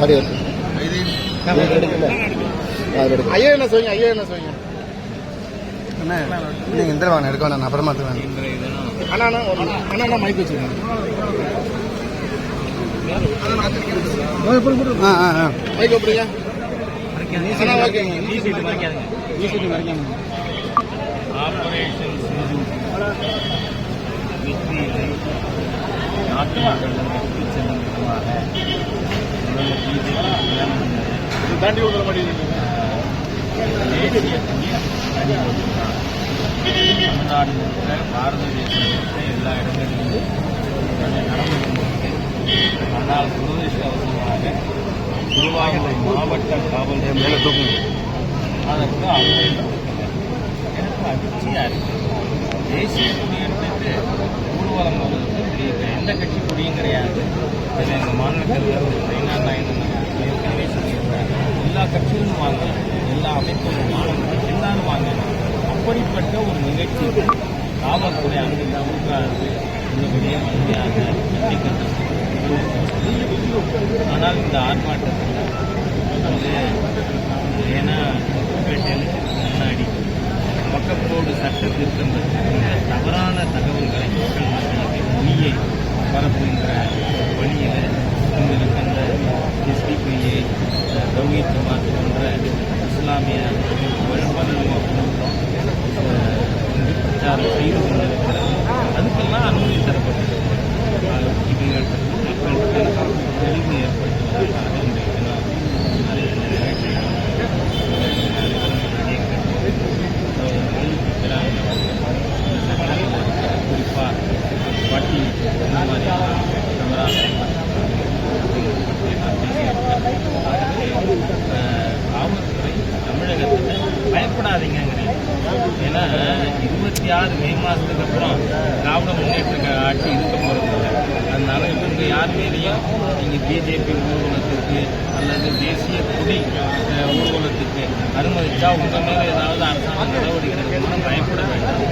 அது எடுக்கல ஐயா என்ன சொல்லுங்க ஐயா என்ன சொல்லுங்க. நீங்கள் இந்த வாங்க எடுக்க அப்புறமா எடுத்து தினம் அண்ணா அண்ணா அண்ணா அண்ணா மைக் வச்சுருங்க ஆ ஆ ஆ. மைக் அண்ணா ஓகேங்க நாட்டு மக்கள் செல்லும் விதமாக முதல்ல பிஜேபி பிரதமர் இது தாண்டி விடுற மாட்டேங்குது தமிழ்நாடு பாரத தேசம் எல்லா இடங்களிலும் நடந்து கொண்டிருக்கு ஆனால் துரதிருஷ்டவசமாக திருவாரூர் மாவட்ட காவல் மேலே தூக்கணும் அதற்கு அவர்கள் எனக்கு அதிர்ச்சியா இருக்கு தேசிய கொடி எடுத்துட்டு ஊர்வலம் வருவதற்கு எந்த கட்சி கொடியும் கிடையாது அதில் எங்கள் மாநிலத்தில் நைனா நாயகன் ஏற்கனவே சொல்லியிருக்காங்க எல்லா கட்சிகளும் வாங்க எல்லா அமைப்புகளும் வாங்க எல்லாரும் வாங்க அப்படிப்பட்ட ஒரு நிகழ்ச்சிக்கு காவல்துறை அனுமதி கொடுக்காது உள்ளபடியே வன்மையாக ஆனால் இந்த ஆர்ப்பாட்டத்தில் வந்து ஏன்னா பேட்டையில் முன்னாடி பக்கப்போடு சட்ட திருத்தம் தவறான தகவல்களை மக்கள் மக்களுக்கு மொழியை பரப்புகின்ற பணியில் எங்களுக்கு அந்த எஸ்டிபிஐ தௌஹீத் ஜமாத் இங்கு பிரச்சாரம் செய்து கொண்டிருக்கிறது அதுக்கெல்லாம் அனுமதி தரப்பட்டது இவைகள் மக்களுக்கு தெளிவு ஏற்படுத்துவதற்காக வட்டி இந்த காவல்துறை தமிழகத்தில் பயப்படாதீங்கிறேன் ஏன்னா இருபத்தி ஆறு மே மாதத்துக்கு அப்புறம் திராவிட முன்னேற்ற ஆட்சி இருக்க போகிறது அதனால இவங்க யார் மேலேயும் நீங்கள் பிஜேபி ஊர்வலத்துக்கு அல்லது தேசிய கொடி ஊர்வலத்துக்கு அனுமதிச்சா உங்கள் மேலே ஏதாவது அரசாங்க நடவடிக்கை எடுக்கணும்னா பயப்பட வேண்டாம்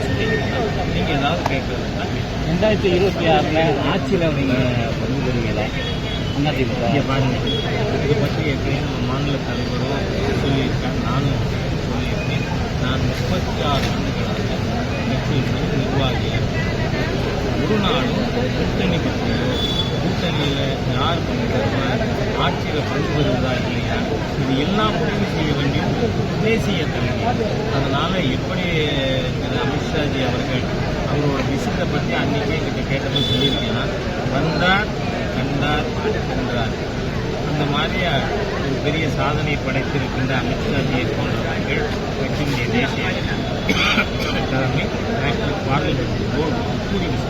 நீங்கள் ஏதாவது கேட்கறது ரெண்டாயிரத்தி இருபத்தி ஆறில் ஆட்சியில் நீங்கள் பங்கு பெறுவீங்களா அதிமுக இங்கே பாருங்க. இதை பற்றி ஏற்கனவே நம்ம மாநில தலைவரும் சொல்லியிருக்காங்க நானும் சொல்லியிருக்கேன். நான் முப்பத்தி ஆறு ஆண்டுகளாக கட்சியின் நிர்வாகிகள் ஒரு நாளும் கூட்டணி பற்றி கூட்டணியில் யார் பங்கு ஆட்சியில் பங்கு பெறுவதா இல்லையா இது எல்லாம் முடிவு செய்ய வேண்டியது தேசிய தலைமை அதனால் எப்படி திரு அமித்ஷாஜி அவர்கள் அவரோட விசிட்டை பற்றி அன்றைக்கே எங்கிட்ட கேட்டப்போ சொல்லியிருக்கலாம் வந்தார் கண்டார் என்றார் அந்த மாதிரியா ஒரு பெரிய சாதனை படைத்திருக்கின்ற அமித்ஷாஜியை போன்றவர்கள் கட்சியினுடைய தேசிய ごっこりです。